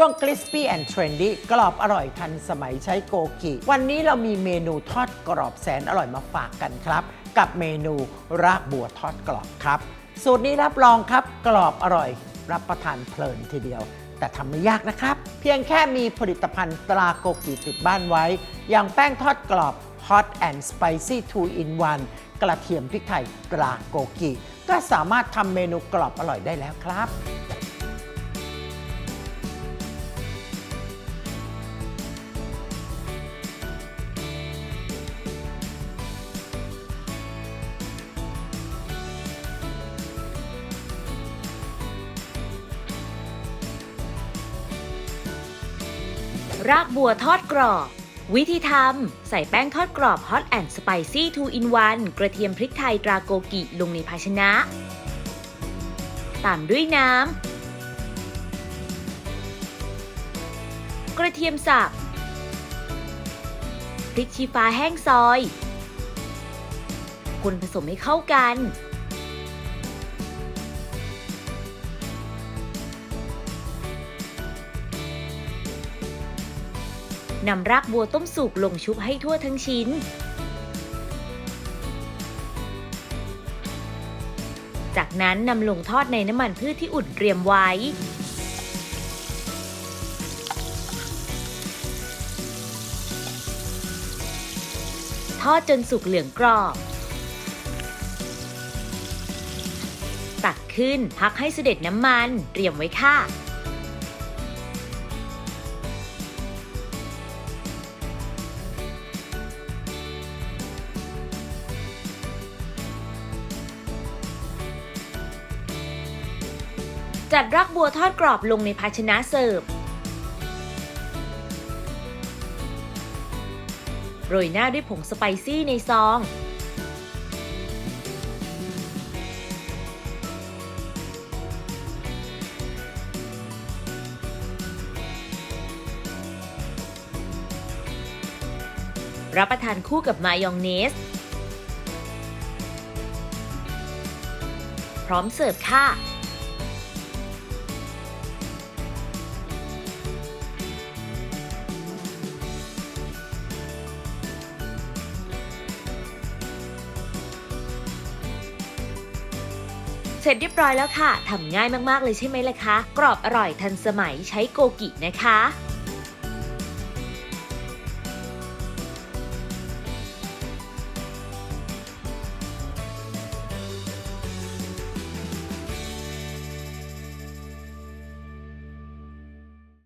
ช่วง Crispy and Trendy กรอบอร่อยทันสมัยใช้โกกิ วันนี้เรามีเมนูทอดกรอบแสนอร่อยมาฝากกันครับ กับเมนูรากบัวทอดกรอบครับ สูตรนี้รับรองครับกรอบอร่อย รับประทานเพลินทีเดียว แต่ทำไม่ยากนะครับ เพียงแค่มีผลิตภัณฑ์ตราโกกิติดบ้านไว้ อย่างแป้งทอดกรอบ Hot and Spicy 2 in 1 กระเทียมพริกไทยตราโกกิ ก็สามารถทำเมนูกรอบอร่อยได้แล้วครับ รากบัวทอดกรอบ วิธีทำ ใส่แป้งทอดกรอบ Hot and Spicy 2 in 1 กระเทียมพริกไทยตราโกกิลงในภาชนะ ตามด้วยน้ำ กระเทียมสับ พริกชี้ฟ้าแห้งซอย คนผสมให้เข้ากัน นำรากบัวต้มสุกลงชุบให้ทั่วทั้งชิ้น จากนั้นนำลงทอดในน้ำมันพืชที่อุ่นเตรียมไว้ ทอดจนสุกเหลืองกรอบ ตักขึ้นพักให้เสด็จน้ำมันเตรียมไว้ค่ะ จัดรากบัวทอดกรอบลงในภาชนะเสิร์ฟ โรยหน้าด้วยผงสไปซี่ในซอง รับประทานคู่กับมายองเนส พร้อมเสิร์ฟค่ะ ร็จเรียบร้อยแล้วค่ะทำง่ายมากๆเลยใช่ไหมล่ะคะ กรอบอร่อยทันสมัยใช้โกกินะคะ